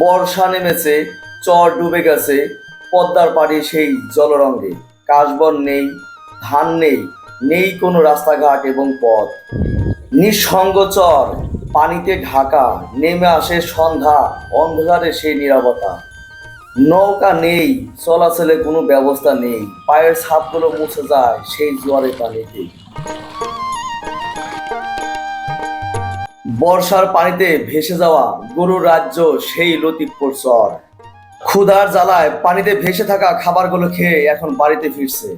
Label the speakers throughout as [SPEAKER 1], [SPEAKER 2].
[SPEAKER 1] বর্ষা নেমেছে, চর ডুবে গেছে, পদ্মার পাড়ে সেই জলরঙ্গে কাশবন নেই, ধান নেই নেই কোনো রাস্তাঘাট এবং পথ। নিঃসঙ্গ চর, পানিতে ঢাকা, নেমে আসে সন্ধ্যা, অন্ধকারে সেই নিরাপত্তা নৌকা নেই, চলাচলে কোনো ব্যবস্থা নেই, পায়ের ছাপগুলো মুছে যায় সেই জোয়ারে পানিতে। বর্ষার পানিতে ভেসে যাওয়া গরুর রাজ্য সেই লতিফপুর চর। ক্ষুধার জ্বালায় পানিতে ভেসে থাকা খাবারগুলো খেয়ে এখন বাড়িতে ফিরছে।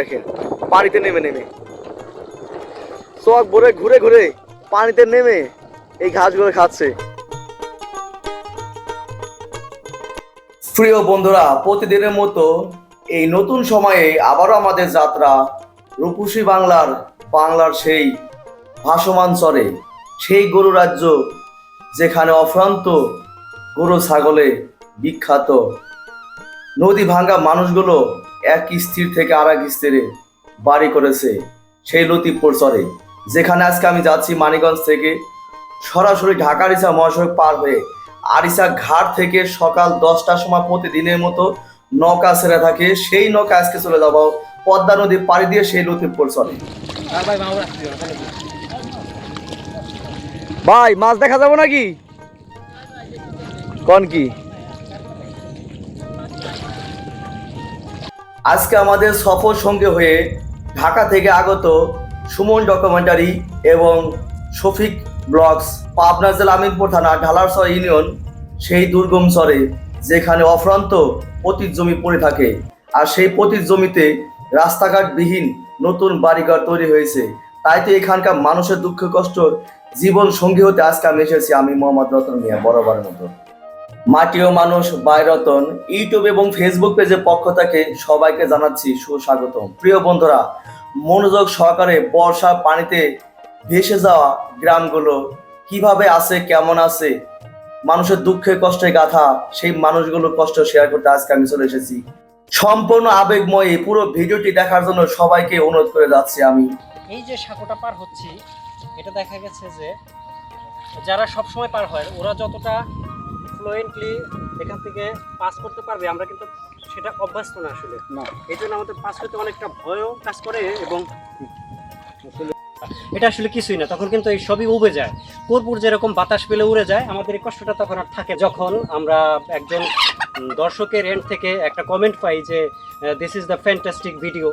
[SPEAKER 1] দেখেন, পানিতে নেমে নেমে। চোখ ভরে ঘুরে ঘুরে পানিতে নেমে এই ঘাসগুলো খাচ্ছে। প্রিয় বন্ধুরা, প্রতিদিনের মতো এই নতুন সময়ে আবারও আমাদের যাত্রা রূপসী বাংলার বাংলার সেই ভাসমান চরে, সেই গরু রাজ্য যেখানে অফ্রান্ত গরু ছাগলে বিখ্যাত। নদী ভাঙ্গা মানুষগুলো এক স্থির থেকে আর এক স্থিরে বাড়ি করেছে সেই লতিফপুর চরে, যেখানে আজকে আমি যাচ্ছি মানিগঞ্জ থেকে সরাসরি ঢাকা আরিসা মহাসড়ক পার হয়ে। আরিসা ঘাট থেকে সকাল দশটার সময় প্রতিদিনের মতো নৌকা ছেড়ে থাকে, সেই নৌকা আজকে চলে যাব পদ্মা নদী পাড়ি দিয়ে সেই লতিফপুর চলে ভাই, মাছ দেখা যাব নাকি? কন কি? আজকে আমাদের সফর সঙ্গে হয়ে ঢাকা থেকে আগত সুমন ডকুমেন্টারি এবং শফিক ব্লগস পাবনা জেলা আমিনপুর থানা ঢালারসর ইউনিয়ন, সেই দুর্গম চরে, যেখানে অফ্রান্ত পতির জমি পড়ে থাকে। আর সেই পতির জমিতে রাস্তাঘাটবিহীন নতুন বাড়িঘর তৈরি হয়েছে। তাই তো এখানকার মানুষের দুঃখ, কষ্ট, জীবন সঙ্গী হতে আজকে আমি এসেছি, আমি মোহাম্মদ রতন মিয়া, বরাবরের মতো। মাটি ও মানুষ বাইরতন ইউটিউব এবং ফেসবুক পেজের পক্ষ থেকে সবাইকে জানাচ্ছি সুস্বাগতম। প্রিয় বন্ধুরা, মনোযোগ সহকারে বর্ষা পানিতে ভেসে যাওয়া গ্রামগুলো কীভাবে আছে, কেমন আছে, মানুষের দুঃখে কষ্টে গাথা, সেই মানুষগুলো কষ্ট শেয়ার করতে আজকে আমি চলে এসেছি। সম্পূর্ণ আবেগময় এই পুরো ভিডিওটি দেখার জন্য সবাইকে অনুরোধ করে যাচ্ছি আমি
[SPEAKER 2] এই যে সাঁকোটা পার হচ্ছি এটা দেখা গেছে যে যারা সব সময় পার হয় ওরা যতটা ফ্লুয়েন্টলি এখান থেকে পাস করতে পারবে আমরা কিন্তু সেটা অভ্যস্ত না আসলে
[SPEAKER 3] না।
[SPEAKER 2] এই জন্য আমাদের পাস করতে অনেকটা ভয়ও কাজ করে এবং এটা আসলে কিছুই না। তখন কিন্তু এই সবই উবে যায়। কর্পূর যেরকম বাতাস পেলে উড়ে যায়, আমাদের এই কষ্টটা তখন আর থাকে যখন আমরা একজন দর্শকের এন্ড থেকে একটা কমেন্ট পাই যে this is the fantastic video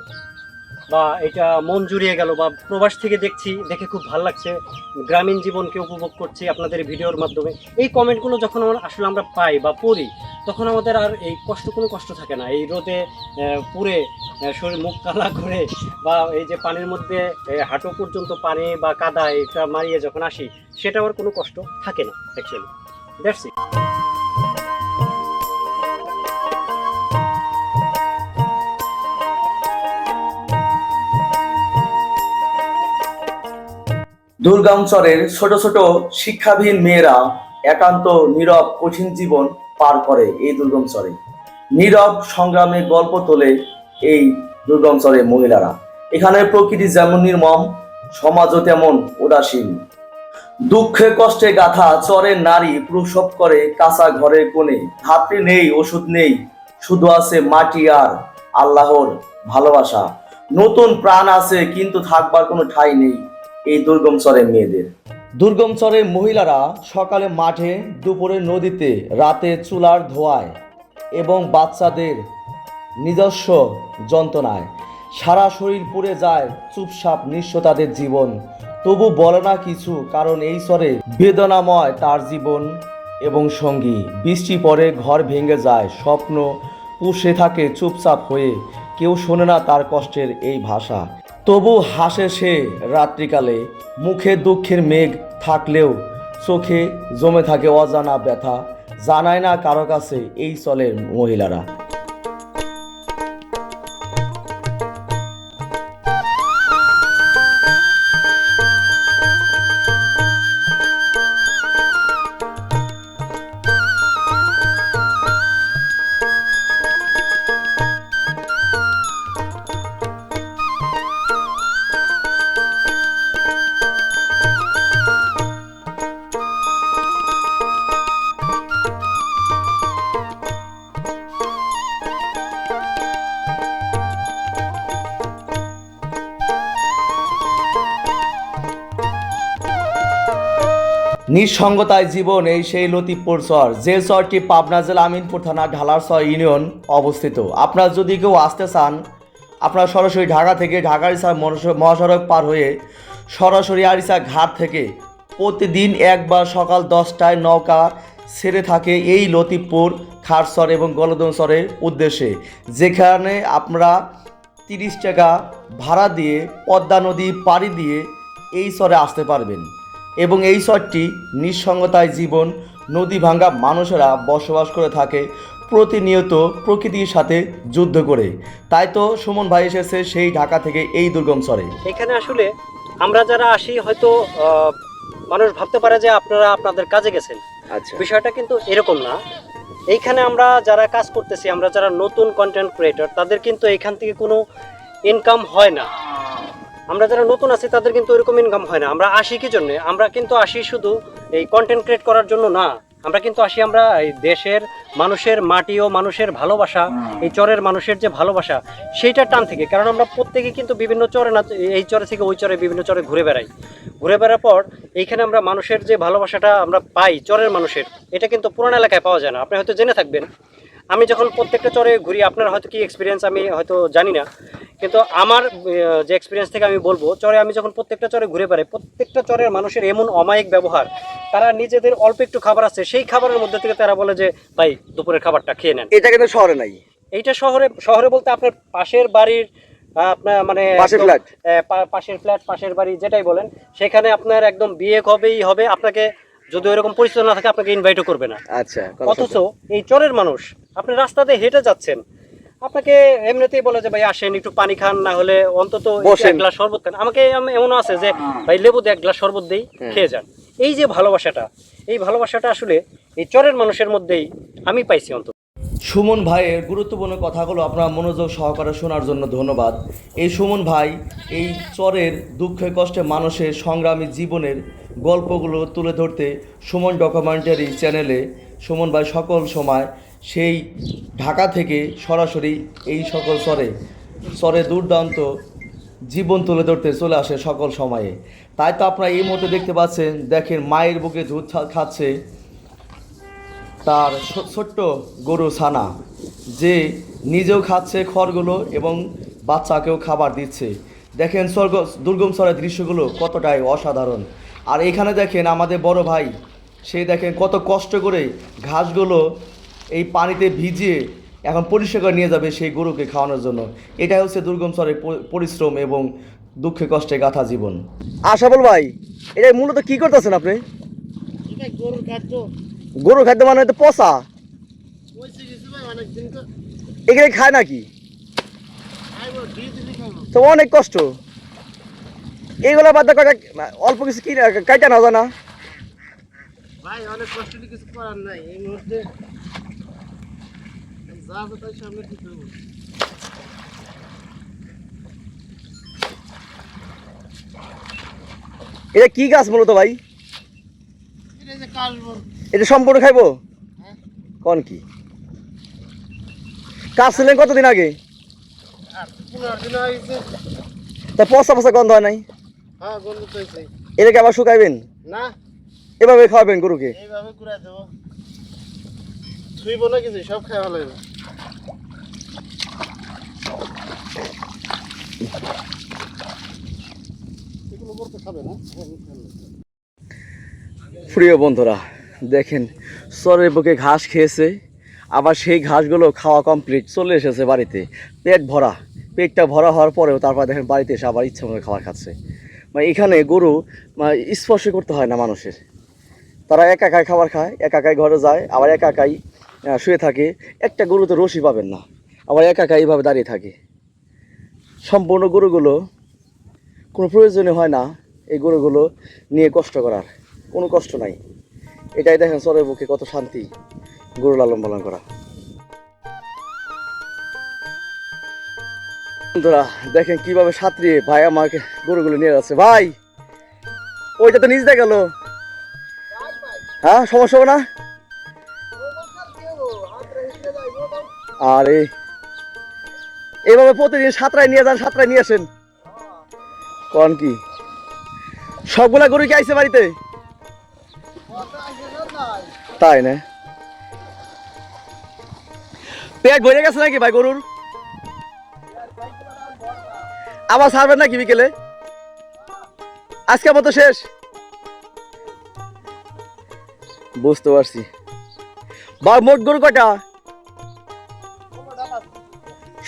[SPEAKER 2] বা এটা মন জুড়িয়ে গেল বা প্রবাস থেকে দেখছি, দেখে খুব ভালো লাগছে। গ্রামীণ জীবনকে উপভোগ করছি আপনাদের ভিডিওর মাধ্যমে। এই কমেন্টগুলো যখন আমরা আসলে আমরা পাই বা পড়ি, তখন আমাদের আর এই কষ্ট, কোনো কষ্ট থাকে না। এই রোদে পুড়ে শরীর মুখ কালা করে বা এই যে পানির মধ্যে হাঁটু পর্যন্ত পানি বা কাদা, এটা মারিয়ে যখন আসি, সেটা আমার কোনো কষ্ট থাকে না অ্যাকচুয়ালি ইট
[SPEAKER 1] দুর্গাঞ্চলের ছোট ছোট শিক্ষাবিহীন মেয়েরা একান্ত নীরব, কঠিন জীবন পার করে এই দুর্গম চরে। নীরব সংগ্রামে গল্প তোলে এই দুর্গম চরে মহিলারা। এখানে প্রকৃতি যেমন নির্মম, সমাজও তেমন উদাসীন। দুঃখে কষ্টে গাথা চরে নারী প্রসব করে কাঁচা ঘরের কোণে। ধাত্রী নেই, ওষুধ নেই, শুধু আছে মাটি আর আল্লাহর ভালোবাসা। নতুন প্রাণ আছে, কিন্তু থাকবার কোনো ঠাঁই নেই। এই দুর্গম চরের মেয়েদের। দুর্গম চরের মহিলারা সকালে মাঠে, দুপুরে নদীতে, রাতে চুলার ধোয়ায় এবং বাচ্চাদের নিজস্ব যন্ত্রণায়। সারা শরীর পুড়ে যায় চুপসাপ নিঃস্ব তাদের জীবন। তবু বলে না কিছু, কারণ এই স্বরে বেদনাময় তার জীবন এবং সঙ্গী। বৃষ্টি পরে ঘর ভেঙে যায়, স্বপ্ন পুষে থাকে চুপচাপ হয়ে। কেউ শোনে না তার কষ্টের এই ভাষা। তবু হাসে সে রাত্রিকালে, মুখে দুঃখের মেঘ থাকলেও চোখে জমে থাকে অজানা ব্যথা, জানায় না কারও কাছে এই চলের মহিলারা। নিঃসঙ্গতায় জীবন এই সেই লতিপুর চর যে চরটি পাবনা জেলা আমিনপুর থানা ঢালারচর ইউনিয়ন অবস্থিত। আপনারা যদি কেউ আসতে চান, আপনারা সরাসরি ঢাকা থেকে ঢাকা আরিসা মহাসড়ক পার হয়ে সরাসরি আরিসা ঘাট থেকে প্রতিদিন একবার সকাল দশটায় নৌকা ছেড়ে থাকে এই লতিপুর খারসর এবং গলদনসরের উদ্দেশ্যে। যেখানে আপনারা তিরিশ টাকা ভাড়া দিয়ে পদ্মা নদী পাড়ি দিয়ে এই চরে আসতে পারবেন। এবং এই চরটি নিঃসঙ্গতায় জীবন নদী ভাঙ্গা মানুষেরা বসবাস করে থাকে প্রতিনিয়ত প্রকৃতির সাথে যুদ্ধ করে। তাই তো সুমন ভাই এসেছে সেই ঢাকা থেকে এই দুর্গম চরে
[SPEAKER 2] এখানে আসলে আমরা যারা আসি হয়তো মানুষ ভাবতে পারে যে আপনারা আপনাদের কাজে গেছেন।
[SPEAKER 1] আচ্ছা।
[SPEAKER 2] বিষয়টা কিন্তু এরকম না। এইখানে আমরা যারা কাজ করতেছি আমরা যারা নতুন কন্টেন্ট ক্রিয়েটর তাদের কিন্তু এখান থেকে কোনো ইনকাম হয় না। আমরা যারা নতুন আছি তাদের কিন্তু এরকম ইনকাম হয় না। আমরা আসি কি জন্য? আমরা কিন্তু আসি শুধু এই কন্টেন্ট ক্রিয়েট করার জন্য না। আমরা কিন্তু আসি আমরা এই দেশের মানুষের মাটি ও মানুষের ভালোবাসা এই চরের মানুষের যে ভালোবাসা সেইটার টান থেকে। কারণ আমরা প্রত্যেকে কিন্তু বিভিন্ন চরে না এই চরে থেকে ওই চরে বিভিন্ন চরে ঘুরে বেড়াই। ঘুরে বেড়ার পর এইখানে আমরা মানুষের যে ভালোবাসাটা আমরা পাই চরের মানুষের এটা কিন্তু পুরান এলাকায় পাওয়া যায় না। আপনি হয়তো জেনে থাকবেন আমি যখন প্রত্যেকটা চরে ঘুরি আপনার হয়তো কি এক্সপিরিয়েন্স আমি হয়তো জানি না। কিন্তু আমার যে এক্সপিরিয়েন্স থেকে আমি বলব চরে আমি যখন প্রত্যেকটা চরে ঘুরে বেড়াই প্রত্যেকটা চরের মানুষের এমন অমায়িক ব্যবহার। তারা নিজেদের অল্প একটু খাবার আছে সেই খাবারের মধ্যে থেকে তারা বলে যে ভাই দুপুরের খাবারটা খেয়ে নেন।
[SPEAKER 1] এটা কিন্তু শহরে নাই।
[SPEAKER 2] এইটা শহরে শহরে বলতে আপনার পাশের বাড়ির আপনার মানে
[SPEAKER 1] পাশের
[SPEAKER 2] পা- পাশের ফ্ল্যাট পাশের বাড়ি যেটাই বলেন সেখানে আপনার একদম বিয়ে হবেই হবে আপনাকে যদি এরকম পরিচিত না থাকে আপনাকে ইনভাইটও করবে না।
[SPEAKER 1] আচ্ছা
[SPEAKER 2] অথচ এই চরের মানুষ আপনি রাস্তা দিয়ে হেঁটে যাচ্ছেন আপনাকে এমনিতেই বলে যে ভাই আসেন একটু পানি খান না হলে অন্তত এক গ্লাস শরবত খান। আমাকে এম- এমনও আছে যে ভাই লেবু দিয়ে এক গ্লাস শরবত দেই খেয়ে যান। এই যে ভালোবাসাটা এই ভালোবাসাটা আসলে এই চরের মানুষের মধ্যেই আমি পাইছি অন্তত।
[SPEAKER 1] সুমন ভাইয়ের গুরুত্বপূর্ণ কথাগুলো আপনার মনোযোগ সহকারে শোনার জন্য ধন্যবাদ। এই সুমন ভাই এই চরের দুঃখে কষ্টে মানুষের সংগ্রামী জীবনের গল্পগুলো তুলে ধরতে সুমন ডকুমেন্টারি চ্যানেলে সুমন ভাই সকল সময় সেই ঢাকা থেকে সরাসরি এই সকল স্বরে স্বরে দুর্দান্ত জীবন তুলে ধরতে চলে আসে সকল সময়ে। তাই তো আপনারা এই মুহূর্তে দেখতে পাচ্ছেন, দেখেন মায়ের বুকে দুধ খাচ্ছে তার ছোট্ট গরু ছানা। যে নিজেও খাচ্ছে খড়গুলো এবং বাচ্চাকেও খাবার দিচ্ছে। দেখেন স্বর্গ, দুর্গম স্বরের দৃশ্যগুলো কতটাই অসাধারণ। আর এখানে দেখেন আমাদের বড় ভাই, সে দেখেন কত কষ্ট করে ঘাসগুলো এই পানিতে ভিজিয়ে এখন পরিষ্কার করে নিয়ে যাবে সেই গরুকে খাওয়ানোর জন্য। এটাই হচ্ছে দুর্গম স্বরের পরিশ্রম এবং দুঃখে কষ্টে গাথা জীবন। আশাবল ভাই এটা মূলত কি করতেছেন আপনি?
[SPEAKER 3] গরুর খাদ্য।
[SPEAKER 1] মানে তো পচা?
[SPEAKER 3] পয়সা গেছে ভাই অনেকদিন তো।
[SPEAKER 1] এখানে খায় নাকি? তো অনেক কষ্ট। এইগুলো বাদ দিয়ে অল্প কিছু কি কাইটা না জানা?
[SPEAKER 3] ভাই অনেক কষ্ট কিছু করার নাই। এই মুহূর্তে যা আছে তাই সামনে ঠিক হব
[SPEAKER 1] এটা কি গাছ মূলত ভাই
[SPEAKER 3] এটা
[SPEAKER 1] এটা সম্পূর্ণ খাইবো? কন কি? কি কাটছিলেন কতদিন আগে?
[SPEAKER 3] হয়ে
[SPEAKER 1] তা পচা পচা গন্ধ হয় নাই?
[SPEAKER 3] হ্যাঁ
[SPEAKER 1] এটাকে আবার শুকাইবেন?
[SPEAKER 3] না।
[SPEAKER 1] এভাবে খাওয়াবেন গরুকে?
[SPEAKER 3] এইভাবে ঘুরাই দেবো। সব
[SPEAKER 1] প্রিয় বন্ধুরা, দেখেন, সরের বুকে ঘাস খেয়েছে, আবার সেই ঘাসগুলো খাওয়া কমপ্লিট চলে এসেছে বাড়িতে। পেট ভরা, পেটটা ভরা হওয়ার পরেও তারপর দেখেন বাড়িতে এসে আবার ইচ্ছা মতো খাবার খাচ্ছে। মানে এখানে গরু মানে স্পর্শ করতে হয় না মানুষের। তারা একা একাই খাবার খায়, একা একাই ঘরে যায়, আবার একা একাই শুয়ে থাকে, একটা গরু তো রশি পাবেন না। আবার একা একা এইভাবে দাঁড়িয়ে থাকে। সম্পূর্ণ গরুগুলো কোনো প্রয়োজনে হয় না, এই গরুগুলো নিয়ে কষ্ট করার। কোনো কষ্ট নাই। এটাই দেখেন চরের বুকে কত শান্তি, গরু লালন পালন করা। বন্ধুরা, দেখেন কীভাবে সাঁতরিয়ে ভাই আমাকে গরুগুলো নিয়ে যাচ্ছে। ভাই, ওইটা তো দিয়ে গেল। হ্যাঁ সমস্যা হবে না? আরে। এইভাবে প্রতিদিন সাঁতরায় নিয়ে যান, সাঁতরায় নিয়ে আসেন। কন কি? সবগুলা গরু কি আইছে বাড়িতে? তাই না? পেট ভরে গেছে নাকি ভাই গরুর? আবার ছাড়বেন নাকি বিকেলে? আজকের মতো শেষ। বুঝতে পারছি। বা মোট গরু কয়টা?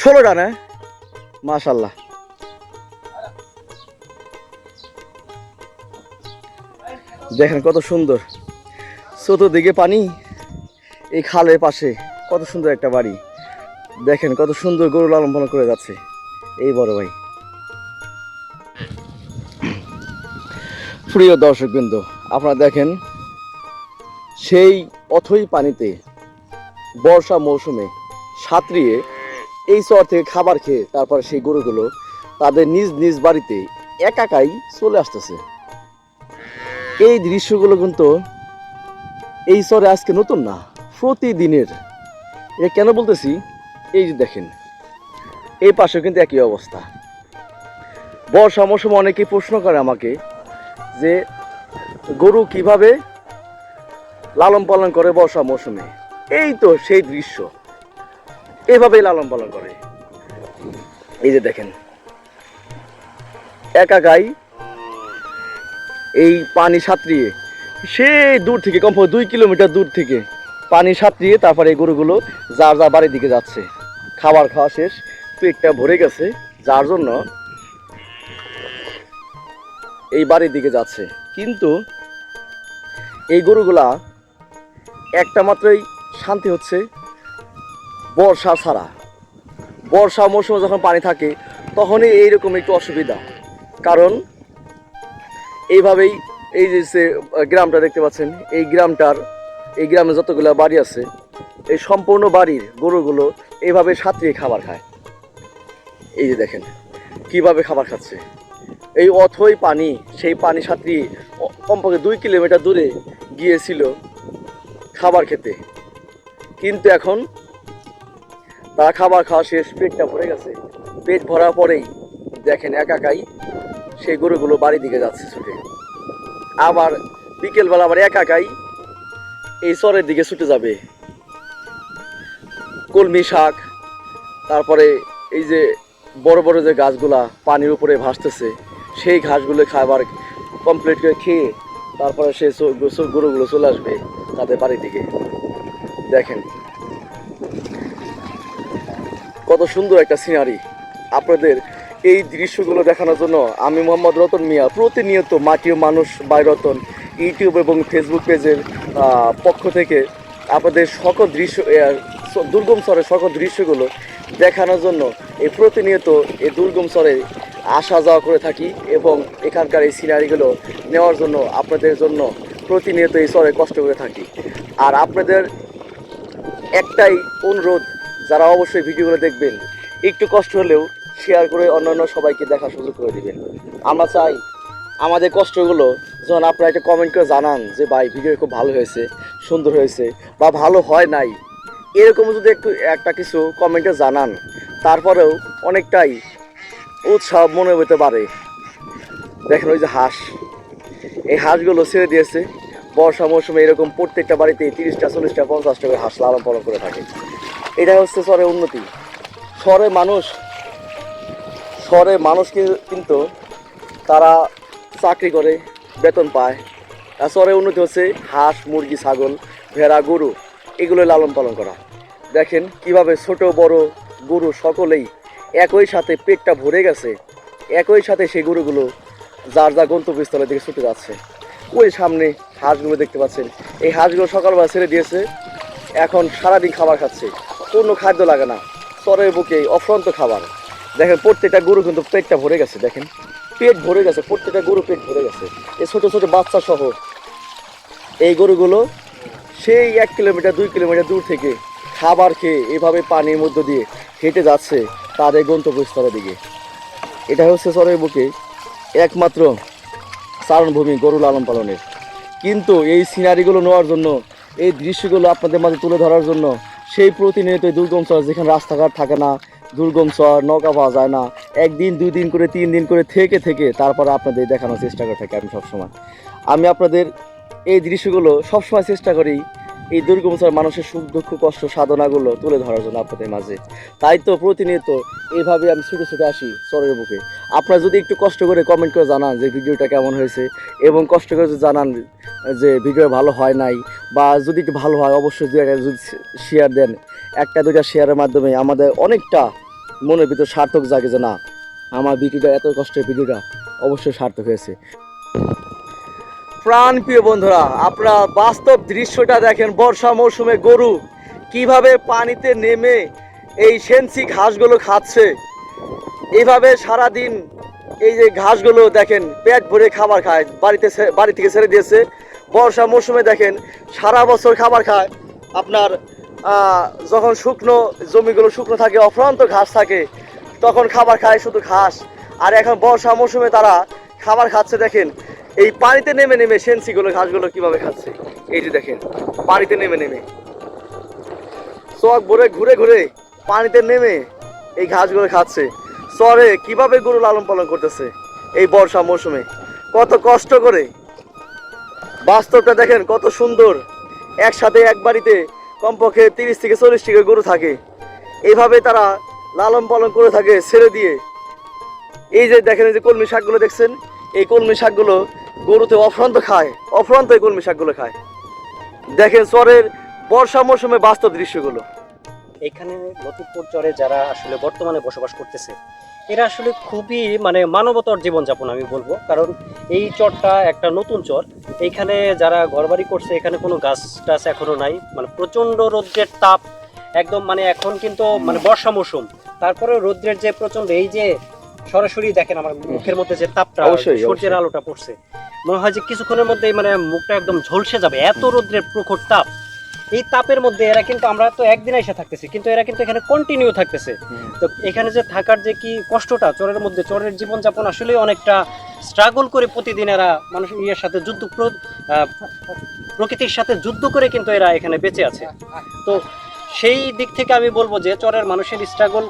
[SPEAKER 1] ষোলোটা না মাশাল্লাহ। দেখেন কত সুন্দর। চতুর্দিকে পানি, এই খালের পাশে। কত সুন্দর একটা বাড়ি। দেখেন কত সুন্দর গরু লালন পালন করে যাচ্ছে এই বড় ভাই। প্রিয় দর্শক বিন্দু আপনারা দেখেন, সেই অথই পানিতে বর্ষা মৌসুমে সাঁতরিয়ে এই চর থেকে খাবার খেয়ে তারপরে সেই গরুগুলো তাদের নিজ নিজ বাড়িতে একাকাই চলে আসতেছে। এই দৃশ্যগুলো কিন্তু এই চরে আজকে নতুন না, প্রতিদিনের। এটা কেন বলতেছি? এই যে দেখেন, এই পাশে কিন্তু একই অবস্থা। বর্ষা মৌসুমে অনেকেই প্রশ্ন করে আমাকে যে গরু কীভাবে লালন পালন করে বর্ষা মৌসুমে। এই তো সেই দৃশ্য। এভাবেই লালন পালন করে। এই যে দেখেন, একা গাই, এই পানি সাঁতরিয়ে, সে দূর থেকে কমপক্ষে দুই কিলোমিটার দূর থেকে পানি সাঁতরিয়ে তারপরে এই গরুগুলো যার যার বাড়ির দিকে যাচ্ছে। খাবার খাওয়া শেষ, পেটটা ভরে গেছে, যার জন্য এই বাড়ির দিকে যাচ্ছে। কিন্তু এই গরুগুলা একটা মাত্রই শান্তি হচ্ছে বর্ষা ছাড়া। বর্ষা মৌসুমে যখন পানি থাকে, তখনই এইরকম একটু অসুবিধা। কারণ, এইভাবেই এই যে গ্রামটা দেখতে পাচ্ছেন, এই গ্রামটার, এই গ্রামে যতগুলো বাড়ি আছে, এই সম্পূর্ণ বাড়ির গরুগুলো এইভাবে সাঁতরিয়ে খাবার খায়। এই যে দেখেন, কীভাবে খাবার খাচ্ছে। এই অথই পানি, সেই পানি সাঁতরিয়ে কমপক্ষে দুই কিলোমিটার দূরে গিয়েছিল খাবার খেতে। কিন্তু এখন তারা খাবার খাওয়া শেষ, পেটটা ভরে গেছে। পেট ভরার পরেই দেখেন একাকাই সেই গরুগুলো বাড়ি দিকে যাচ্ছে ছুটে। আবার বিকেলবেলা আবার একাকাই এই চরের দিকে ছুটে যাবে। কলমি শাক, তারপরে এই যে বড় বড় যে গাছগুলা পানির উপরে ভাসতেছে, সেই ঘাসগুলো খাবার কমপ্লিট করে খেয়ে তারপরে সে চ- চ- গরুগুলো চলে আসবে তাদের বাড়ির দিকে। দেখেন কত সুন্দর একটা সিনারি আপনাদের এই দৃশ্যগুলো দেখানোর জন্য আমি মোহাম্মদ রতন মিয়া, প্রতিনিয়ত মাটি ও মানুষ বাই রতন, ইউটিউব এবং ফেসবুক পেজের পক্ষ থেকে আপনাদের সকল দৃশ্য দুর্গম স্তরের সকল দৃশ্যগুলো দেখানোর জন্য এই প্রতিনিয়ত এই দুর্গম স্বরে আসা যাওয়া করে থাকি এবং এখানকার এই সিনারিগুলো নেওয়ার জন্য আপনাদের জন্য প্রতিনিয়ত এই স্বরে কষ্ট করে থাকি। আর আপনাদের একটাই অনুরোধ যারা অবশ্যই ভিডিওগুলো দেখবেন, একটু কষ্ট হলেও শেয়ার করে অন্যান্য সবাইকে দেখার সুযোগ করে দিবেন। আমরা চাই আমাদের কষ্টগুলো যখন আপনারা একটা কমেন্ট করে জানান যে, ভাই, ভিডিও খুব ভালো হয়েছে, সুন্দর হয়েছে বা ভালো হয় নাই। এরকম যদি একটু একটা কিছু কমেন্টে জানান, তারপরেও অনেকটাই উৎসাহ মনে হতে পারে। দেখেন ওই যে হাঁস। এই হাঁসগুলো ছেড়ে দিয়েছে। বর্ষা মৌসুমে এরকম প্রত্যেকটা বাড়িতে তিরিশটা, চল্লিশটা, পঞ্চাশটা করে হাঁস লালন পালন করে থাকে। এটা হচ্ছে শহরের উন্নতি। শহরে মানুষ শহরে মানুষ কিন্তু তারা চাকরি করে, বেতন পায়। আর শহরে উন্নতি হচ্ছে হাঁস, মুরগি, ছাগল, ভেড়া, গরু এগুলো লালন পালন করা। দেখেন কীভাবে ছোট, বড় গরু সকলেই একই সাথে পেটটা ভরে গেছে, একই সাথে সেই গরুগুলো যার যা গন্তব্যস্থলের দিকে ছুটে যাচ্ছে। ওই সামনে হাঁসগুলো দেখতে পাচ্ছেন। এই হাঁসগুলো সকালবেলা ছেড়ে দিয়েছে, এখন সারাদিন খাবার খাচ্ছে। কোনো খাদ্য লাগে না। চরের বুকে অফ্রন্ত খাবার। দেখেন, প্রত্যেকটা গরু কিন্তু পেটটা ভরে গেছে, দেখেন। পেট ভরে গেছে, প্রত্যেকটা গরু পেট ভরে গেছে। এই ছোটো, ছোট বাচ্চা সহ এই গরুগুলো সেই এক কিলোমিটার, দুই কিলোমিটার দূর থেকে খাবার খেয়ে এভাবে পানির মধ্য দিয়ে হেঁটে যাচ্ছে তাদের গন্তব্যস্থলের দিকে। এটা হচ্ছে চরের বুকে একমাত্র চারণভূমি গরু লালন পালনের। কিন্তু এই সিনারিগুলো নেওয়ার জন্য, এই দৃশ্যগুলো আপনাদের মাঝে তুলে ধরার জন্য সেই প্রতিনিয়ত দুর্গম চর যেখানে রাস্তাঘাট থাকে না, দুর্গম চর নৌকা পাওয়া যায় না, একদিন, দুই দিন করে, তিন দিন করে থেকে থেকে তারপরে আপনাদের দেখানোর চেষ্টা করে থাকি আমি সবসময়। আমি আপনাদের এই দৃশ্যগুলো সবসময় চেষ্টা করি এই দুর্গম চরে মানুষের সুখ, দুঃখ, কষ্ট, সাধনাগুলো তুলে ধরার জন্য আপনাদের মাঝে। তাই তো প্রতিনিয়ত এইভাবে আমি ছুটে ছুটে আসি চরের বুকে। আপনারা যদি একটু কষ্ট করে কমেন্ট করে জানান যে ভিডিওটা কেমন হয়েছে এবং কষ্ট করে যদি জানান যে ভিডিও ভালো হয় নাই বা যদি একটু ভালো হয়, অবশ্যই দু একটা যদি শেয়ার দেন। একটা দুটা শেয়ারের মাধ্যমে আমাদের অনেকটা মনের ভিতর সার্থক জাগে যে না, আমার ভিডিওটা এত কষ্টের ভিডিওটা অবশ্যই সার্থক হয়েছে। প্রাণ প্রিয় বন্ধুরা, আপনারা বাস্তব দৃশ্যটা দেখেন বর্ষা মৌসুমে গরু কীভাবে পানিতে নেমে এই সেন্সি ঘাসগুলো খাচ্ছে। এইভাবে সারাদিন এই যে ঘাসগুলো দেখেন, পেট ভরে খাবার খায়, বাড়িতে বাড়ি থেকে ছেড়ে দিয়েছে। বর্ষা মৌসুমে দেখেন, সারা বছর খাবার খায়। আপনার যখন শুকনো জমিগুলো শুকনো থাকে, অফ্রান্ত ঘাস থাকে, তখন খাবার খায় শুধু ঘাস। আর এখন বর্ষা মৌসুমে তারা খাবার খাচ্ছে, দেখেন। এই পানিতে নেমে নেমে সেন্সিগুলো ঘাসগুলো কীভাবে খাচ্ছে? এই যে দেখেন, পানিতে নেমে নেমে। চক ভরে ঘুরে ঘুরে পানিতে নেমে এই ঘাসগুলো খাচ্ছে। চরে কীভাবে গরু লালন পালন করতেছে এই বর্ষা মৌসুমে? কত কষ্ট করে। বাস্তবটা দেখেন কত সুন্দর। একসাথে এক বাড়িতে কমপক্ষে তিরিশ থেকে চল্লিশ থেকে গরু থাকে। এইভাবে তারা লালন পালন করে থাকে ছেড়ে দিয়ে। এই যে দেখেন, এই যে কলমি শাকগুলো দেখছেন? এই কলমি শাকগুলো গরুতে অফ্রান্ত খায় অফ্রান্ত এই কলমি শাকগুলো খায়। দেখেন চরের বর্ষা মৌসুমে বাস্তব দৃশ্যগুলো।
[SPEAKER 2] এখানে লতিফপুর চরে যারা আসলে বর্তমানে বসবাস করতেছে এরা আসলে খুবই মানে মানবতর জীবনযাপন আমি বলব। কারণ এই চরটা একটা নতুন চর। এইখানে যারা ঘরবাড়ি করছে এখানে কোনো গাছ টাছ এখনও নাই। মানে প্রচণ্ড রৌদ্রের তাপ একদম মানে এখন কিন্তু মানে বর্ষা মৌসুম। তারপরে রৌদ্রের যে প্রচণ্ড এই যে সরাসরি দেখেন আমার মুখের মধ্যে যে তাপটা সূর্যের আলোটা পড়ছে। মনে হয় যে কিছুক্ষণের মধ্যেই মানে মুখটা একদম ঝলসে যাবে এত রৌদ্রের প্রখর তাপ। এই তাপের মধ্যে এরা কিন্তু আমরা তো একদিন এসে থাকতেছি কিন্তু এরা কিন্তু এখানে কন্টিনিউ থাকতেছে। তো এখানে যে থাকার যে কি কষ্টটা চরের মধ্যে চরের জীবনযাপন আসলে অনেকটা স্ট্রাগল করে প্রতিদিন এরা মানুষ ইয়ের সাথে যুদ্ধ প্রকৃতির সাথে যুদ্ধ করে কিন্তু এরা এখানে বেঁচে আছে। তো সেই দিক থেকে আমি বলব যে চরের মানুষের স্ট্রাগল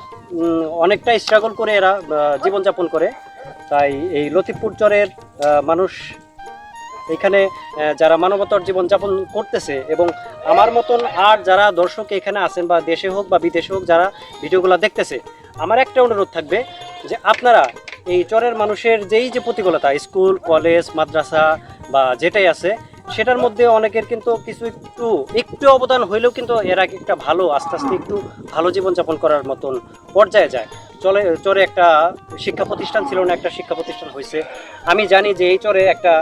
[SPEAKER 2] অনেকটা স্ট্রাগল করে এরা জীবনযাপন করে। তাই এই লতিফপুর চরের মানুষ এখানে যারা মানবতার জীবনযাপন করতেছে এবং আমার মতন আর যারা দর্শক এখানে আছেন বা দেশে হোক বা বিদেশে হোক যারা ভিডিওগুলো দেখতেছে, আমার একটা অনুরোধ থাকবে যে আপনারা এই চরের মানুষের যেই যে প্রতিকূলতা, স্কুল, কলেজ, মাদ্রাসা বা যেটাই আছে, সেটার মধ্যে অনেকের কিন্তু কিছু একটু একটু অবদান হইলেও কিন্তু এরা একটা ভালো, আস্তে আস্তে একটু ভালো জীবনযাপন করার মতন পর্যায়ে যায়। চলে, চরে একটা শিক্ষা প্রতিষ্ঠান ছিল না, একটা শিক্ষা প্রতিষ্ঠান হয়েছে আমি জানি যে এই চরে একটা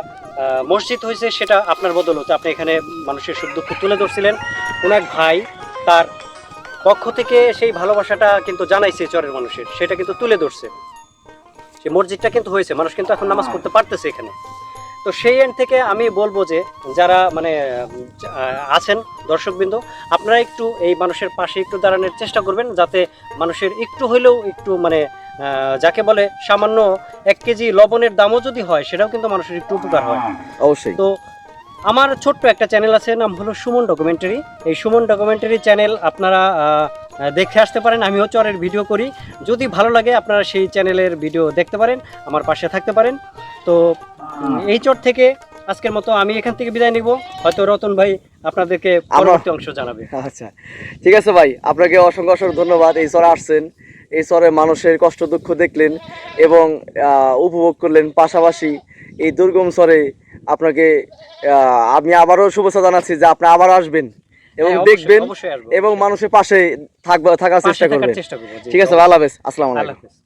[SPEAKER 2] মসজিদ হয়েছে সেটা আপনার বদলতে আপনি এখানে মানুষের সুখ দুঃখ তুলে ধরছিলেন। ওনার ভাই তার পক্ষ থেকে সেই ভালোবাসাটা কিন্তু জানাইছে চরের মানুষের সেটা কিন্তু তুলে ধরছে। সে মসজিদটা কিন্তু হয়েছে মানুষ কিন্তু এখন নামাজ পড়তে পারতেছে এখানে। তো সেই এন্ড থেকে আমি বলব যে যারা মানে আছেন দর্শকবৃন্দ আপনারা একটু এই মানুষের পাশে একটু দাঁড়ানোর চেষ্টা করবেন যাতে মানুষের একটু হইলেও একটু মানে আহ, যাকে বলে সামান্য এক কেজি লবণের দামও যদি হয় সেটাও কিন্তু মানুষের একটু উপকার হয়।
[SPEAKER 1] অবশ্যই।
[SPEAKER 2] তো আমার ছোট্ট একটা চ্যানেল আছে নাম হলো সুমন ডকুমেন্টারি এই সুমন ডকুমেন্টারি চ্যানেল আপনারা দেখে আসতে পারেন আমিও চরের ভিডিও করি। যদি ভালো লাগে আপনারা সেই চ্যানেলের ভিডিও দেখতে পারেন আমার পাশে থাকতে পারেন। তো এই চর থেকে আজকের মতো আমি এখান থেকে বিদায় নিব। হয়তো রতন ভাই আপনাদেরকে পরবর্তী অংশ জানাবে।
[SPEAKER 1] আচ্ছা ঠিক আছে ভাই আপনাকে অসংখ্য অসংখ্য ধন্যবাদ এই চরে আসছেন। এই চরে মানুষের কষ্ট দুঃখ দেখলেন এবং আহ, উপভোগ করলেন। পাশাপাশি এই দুর্গম চরে আপনাকে আহ, আমি আবারও শুভেচ্ছা জানাচ্ছি যে আপনি আবার আসবেন এবং
[SPEAKER 2] হ্যাঁ,
[SPEAKER 1] দেখবেন এবং মানুষের পাশে থাকবে থাকার চেষ্টা করবেন। ঠিক আছে আল্লাহ হাফেজ। আসসালামু আলাইকুম।